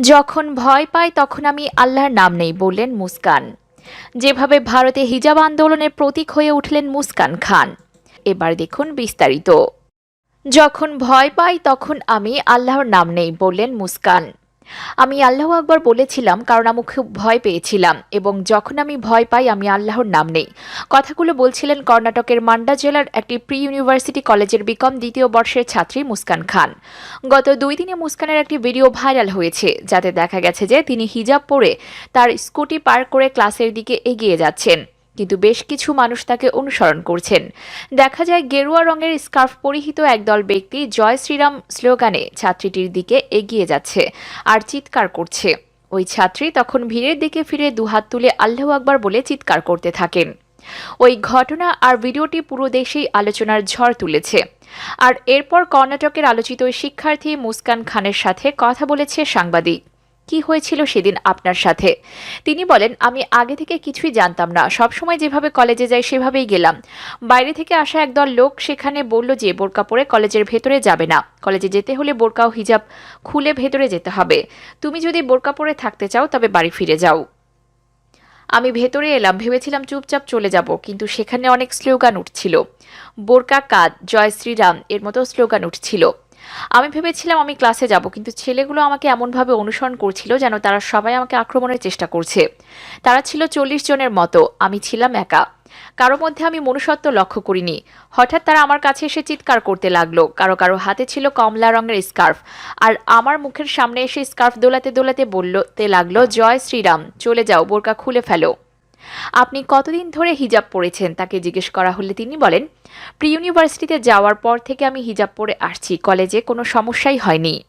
যখন ভয় পাই তখন আমি আল্লাহর নাম নেই, বললেন মুস্কান। যেভাবে ভারতে হিজাব আন্দোলনের প্রতীক হয়ে উঠলেন মুস্কান খান। এবার দেখুন বিস্তারিত। যখন ভয় পাই তখন আমি আল্লাহর নাম নেই, বললেন মুস্কান। আমি আল্লাহ আকবর বলেছিলাম, কারণ আমি খুব ভয় পেয়েছিলাম এবং যখন আমি ভয় পাই, আমি আল্লাহর নাম নেই। কথাগুলো বলছিলেন কর্ণাটকের মান্ডা জেলার একটি প্রি ইউনিভার্সিটি কলেজের বিকম দ্বিতীয় বর্ষের ছাত্রী মুস্কান খান। গত দুই দিনে মুস্কানের একটি ভিডিও ভাইরাল হয়েছে, যাতে দেখা গেছে যে তিনি হিজাব পরে তার স্কুটি পার করে ক্লাসের দিকে এগিয়ে যাচ্ছেন। কিন্তু বেশ কিছু মানুষ তাকে অনুসরণ করছেন। দেখা যায় গেরুয়া রঙের স্কার্ফ পরিহিত একদল ব্যক্তি জয় শ্রীরাম স্লোগানে ছাত্রীটির দিকে এগিয়ে যাচ্ছে আর চিৎকার করছে। ওই ছাত্রী তখন ভিড়ের দিকে ফিরে দুহাত তুলে আল্লাহ আকবার বলে চিৎকার করতে থাকেন। ওই ঘটনা আর ভিডিওটি পুরো দেশেই আলোচনার ঝড় তুলেছে। আর এরপর কর্ণাটকের আলোচিত শিক্ষার্থী মুস্কান খানের সাথে কথা বলেছে সাংবাদিক। কি হয়েছিল সেদিন আপনার সাথে? তিনি বলেন, আমি আগে থেকে কিছুই জানতাম না। সবসময় যেভাবে কলেজে যাই, সেভাবেই গেলাম। বাইরে থেকে আসা একদল লোক সেখানে বলল যে, বোরকা পরে কলেজের ভেতরে যাবে না। কলেজে যেতে হলে বোরকা ও হিজাব খুলে ভেতরে যেতে হবে। তুমি যদি বোরকা পরে থাকতে চাও, তবে বাড়ি ফিরে যাও। আমি ভেতরে এলাম, ভেবেছিলাম চুপচাপ চলে যাব, কিন্তু সেখানে অনেক স্লোগান উঠছিল। বোরকা কাদ, জয় শ্রীরাম, এর মতো স্লোগান উঠছিল। আমি ভেবেছিলাম আমি ক্লাসে যাব, কিন্তু ছেলেগুলো আমাকে এমনভাবে অনুসরণ করছিল যেন তারা সবাই আমাকে আক্রমণের চেষ্টা করছে। তারা ছিল চল্লিশ জনের মতো, আমি ছিলাম একা। কারও মধ্যে আমি মনুষ্যত্ব লক্ষ্য করিনি। হঠাৎ তারা আমার কাছে এসে চিৎকার করতে লাগল। কারও কারও হাতে ছিল কমলা রঙের স্কার্ফ আর আমার মুখের সামনে এসে স্কার্ফ দোলাতে দোলাতে বলতে লাগল, জয় শ্রীরাম, চলে যাও, বোরকা খুলে ফেলো। আপনি কতদিন ধরে হিজাব পরেছেন তাকে জিজ্ঞেস করা হলে তিনি বলেন প্রি ইউনিভার্সিটিতে যাওয়ার পর থেকে আমি হিজাব পরে আসছি, কলেজে কোনো সমস্যাই হয়নি।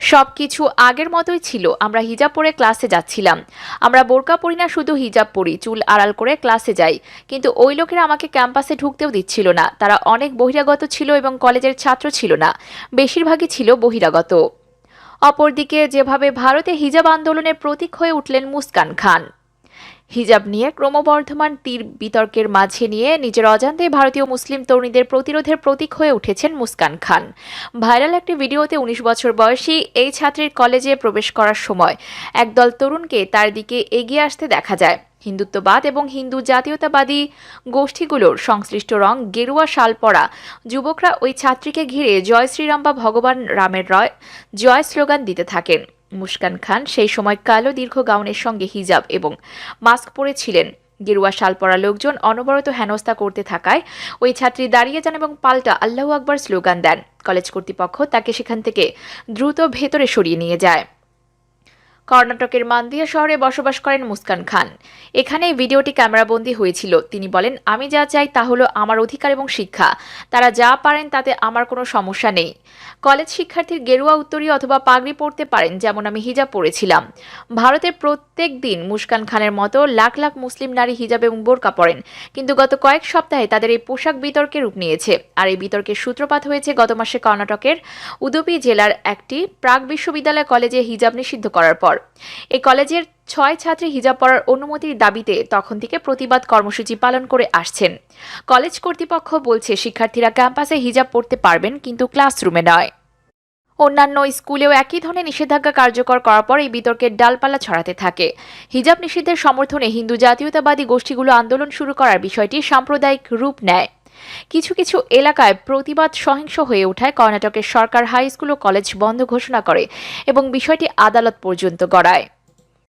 সব কিছু আগের মতোই ছিল, আমরা হিজাব পরে ক্লাসে যাচ্ছিলাম। আমরা বোরকা পরি না, শুধু হিজাব পরি, চুল আড়াল করে ক্লাসে যাই। কিন্তু ওই লোকেরা আমাকে ক্যাম্পাসে ঢুকতেও দিচ্ছিল না। তারা অনেক বহিরাগত ছিল এবং কলেজের ছাত্র ছিল না, বেশিরভাগই ছিল বহিরাগত। অপরদিকে যেভাবে ভারতে হিজাব আন্দোলনের প্রতীক হয়ে উঠলেন মুস্কান খান। হিজাব নিয়ে ক্রমবর্ধমান তীর বিতর্কের মাঝে নিয়ে নিজের অজান্তে ভারতীয় মুসলিম তরুণীদের প্রতিরোধের প্রতীক হয়ে উঠেছেন মুস্কান খান। ভাইরাল একটি ভিডিওতে উনিশ বছর বয়সী এই ছাত্রীর কলেজে প্রবেশ করার সময় একদল তরুণকে তার দিকে এগিয়ে আসতে দেখা যায়। হিন্দুত্ববাদ এবং হিন্দু জাতীয়তাবাদী গোষ্ঠীগুলোর সংশ্লিষ্ট রং গেরুয়া শাল পরা যুবকরা ওই ছাত্রীকে ঘিরে জয় শ্রীরাম বা ভগবান রামের রয় জয় স্লোগান দিতে থাকেন। মুস্কান খান, সেই সময় কালো দীর্ঘ গাউনের সঙ্গে হিজাব এবং মাস্ক পরেছিলেন। গেরুয়া শাল পরা লোকজন অনবরত হেনস্থা করতে থাকায় ওই ছাত্রী দাঁড়িয়ে যান এবং পাল্টা আল্লাহ আকবর স্লোগান দেন। কলেজ কর্তৃপক্ষ তাকে সেখান থেকে দ্রুত ভেতরে সরিয়ে নিয়ে যায়। কর্ণাটকের মান্দিয়া শহরে বসবাস করেন মুস্কান খান। এখানে ভিডিওটি ক্যামেরাবন্দি হয়েছিল। তিনি বলেন, আমি যা চাই তা হলো আমার অধিকার এবং শিক্ষা। তারা যা পারেন তাতে আমার কোনো সমস্যা নেই। কলেজ শিক্ষার্থীর গেরুয়া উত্তরী অথবা পাগড়ি পরতে পারেন যেমন আমি হিজাব পরেছিলাম। ভারতের প্রত্যেক দিন মুস্কান খানের মতো লাখ লাখ মুসলিম নারী হিজাব এবং বোরকা পরেন। কিন্তু গত কয়েক সপ্তাহে তাদের এই পোশাক বিতর্কে রূপ নিয়েছে। আর এই বিতর্কের সূত্রপাত হয়েছে গত মাসে কর্ণাটকের উদুপি জেলার একটি প্রাক বিশ্ববিদ্যালয় কলেজে হিজাব নিষিদ্ধ করার পর। এই কলেজের ছয় ছাত্রী হিজাব পরার অনুমতির দাবিতে তখন থেকে প্রতিবাদ কর্মসূচি পালন করে আসছেন। কলেজ কর্তৃপক্ষ বলছে শিক্ষার্থীরা ক্যাম্পাসে হিজাব পড়তে পারবেন, কিন্তু ক্লাসরুমে নয়। অন্যান্য স্কুলেও একই ধরনের নিষেধাজ্ঞা কার্যকর করার পর এই বিতর্কের ডালপালা ছড়াতে থাকে। হিজাব নিষিদ্ধের সমর্থনে হিন্দু জাতীয়তাবাদী গোষ্ঠীগুলো আন্দোলন শুরু করার বিষয়টি সাম্প্রদায়িক রূপ নেয়। কিছু কিছু এলাকায় প্রতিবাদ সহিংস হয়ে ওঠায় কর্ণাটকের সরকার হাইস্কুল ও কলেজ বন্ধ ঘোষণা করে এবং বিষয়টি আদালত পর্যন্ত গড়ায়।